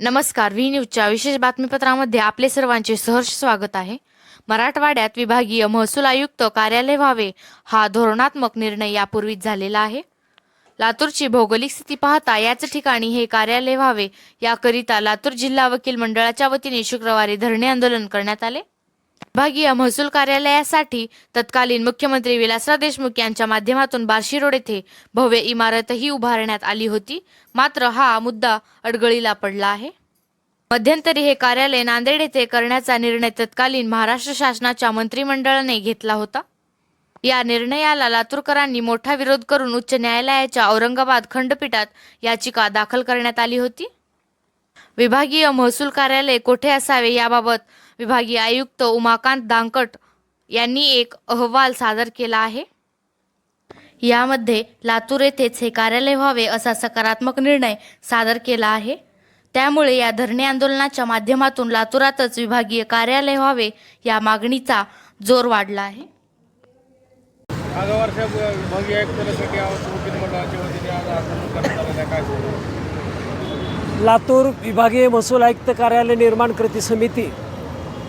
नमस्कार व्ही न्यूजच्या विशेष बातमीपत्रामध्ये आपले सर्वांचे सहर्ष स्वागत आहे. मराठवाड्यात विभागीय महसूल आयुक्त कार्यालय व्हावे हा धोरणात्मक निर्णय यापूर्वीच झालेला आहे. लातूरची भौगोलिक स्थिती पाहता याच ठिकाणी हे कार्यालय व्हावे याकरिता लातूर जिल्हा वकील मंडळाच्या वतीने शुक्रवारी धरणे आंदोलन करण्यात आले. विभागीय महसूल कार्यालयासाठी तत्कालीन मुख्यमंत्री विलासराव देशमुख यांच्या माध्यमातून बार्शी रोड येथे भव्य इमारतही उभारण्यात आली होती. मात्र हा मुद्दा अडगळीला पडला आहे. मध्यंतरी हे कार्यालय नांदेड येथे करण्याचा निर्णय तत्कालीन महाराष्ट्र शासनाच्या मंत्रिमंडळाने घेतला होता. या निर्णयाला लातूरकरांनी मोठा विरोध करून उच्च न्यायालयाच्या औरंगाबाद खंडपीठात याचिका दाखल करण्यात आली होती. विभागीय महसूल कार्यालय कोठे असावे याबाबत विभागीय आयुक्त उमाकांत दांकट यांनी एक अहवाल सादर केला आहे. यामध्ये लातूर येथेच हे कार्यालय व्हावे असा सकारात्मक निर्णय सादर केला आहे. त्यामुळे या धरणे आंदोलनाच्या माध्यमातून लातूरातच विभागीय कार्यालय व्हावे या मागणीचा जोर वाढला आहे. विभागीय मंडळाच्या वतीने आज आंदोलन करण्यात आलेलं काय लातूर विभागीय महसूल आयुक्त कार्यालय निर्माण कृती समिती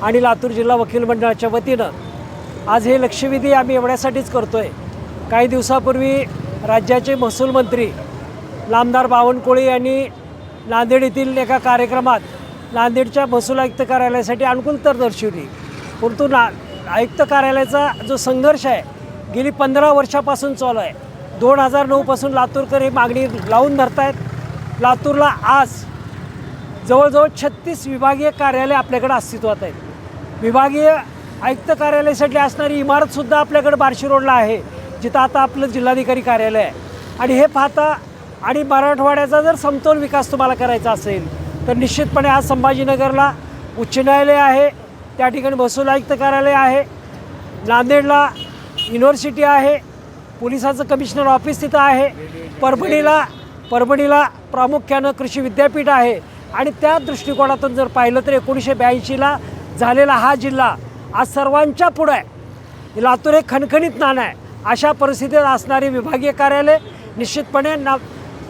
आणि लातूर जिल्हा वकील मंडळाच्या वतीनं आज हे लक्षवेधी आम्ही एवढ्यासाठीच करतो आहे काही दिवसापूर्वी राज्याचे महसूल मंत्री नामदार बावनकुळे यांनी नांदेड येथील एका कार्यक्रमात नांदेडच्या महसूल आयुक्त कार्यालयासाठी अनुकूलतर दर्शवली. परंतु ना आयुक्त कार्यालयाचा जो संघर्ष आहे गेली पंधरा वर्षापासून चालू आहे. दोन हजार नऊपासून लातूरकर ही मागणी लावून धरत आहेत लातूरला आज जवळजवळ छत्तीस विभागीय कार्यालय आपल्याकडे अस्तित्वात आहेत. विभागीय आयुक्त कार्यालयासाठी असणारी इमारतसुद्धा आपल्याकडे बार्शी रोडला आहे जिथं आता आपलं जिल्हाधिकारी कार्यालय आहे. आणि हे पाहता आणि मराठवाड्याचा जर समतोल विकास तुम्हाला करायचा असेल तर निश्चितपणे आज संभाजीनगरला उच्च न्यायालय आहे त्या ठिकाणी महसूल आयुक्त कार्यालय आहे नांदेडला युनिव्हर्सिटी आहे पोलिसाचं कमिशनर ऑफिस तिथं आहे परभणीला परभणीला प्रामुख्यानं कृषी विद्यापीठ आहे. आणि त्या दृष्टिकोनातून जर पाहिलं तर एकोणीसशे ब्याऐंशीला झालेला हा जिल्हा आज सर्वांच्या पुढं आहे. लातूर हे खणखणीत नाणं आहे. अशा परिस्थितीत असणारे विभागीय कार्यालय निश्चितपणे ना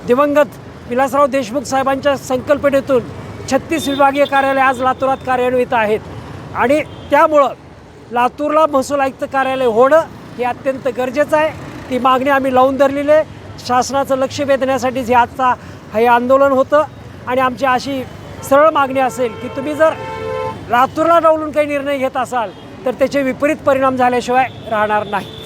दिवंगत विलासराव देशमुख साहेबांच्या संकल्पनेतून छत्तीस विभागीय कार्यालय आज लातूरात कार्यान्वित आहेत. आणि त्यामुळं लातूरला महसूल आयुक्त कार्यालय होणं हे अत्यंत गरजेचं आहे. ती मागणी आम्ही लावून धरलेली आहे. शासनाचं लक्ष वेधण्यासाठीच हे आजचा हे आंदोलन होतं आणि आमची अशी सरळ मागणी असेल की तुम्ही जर लातूरला डावलून काही निर्णय घेत असाल तर त्याचे विपरीत परिणाम झाल्याशिवाय राहणार नाही.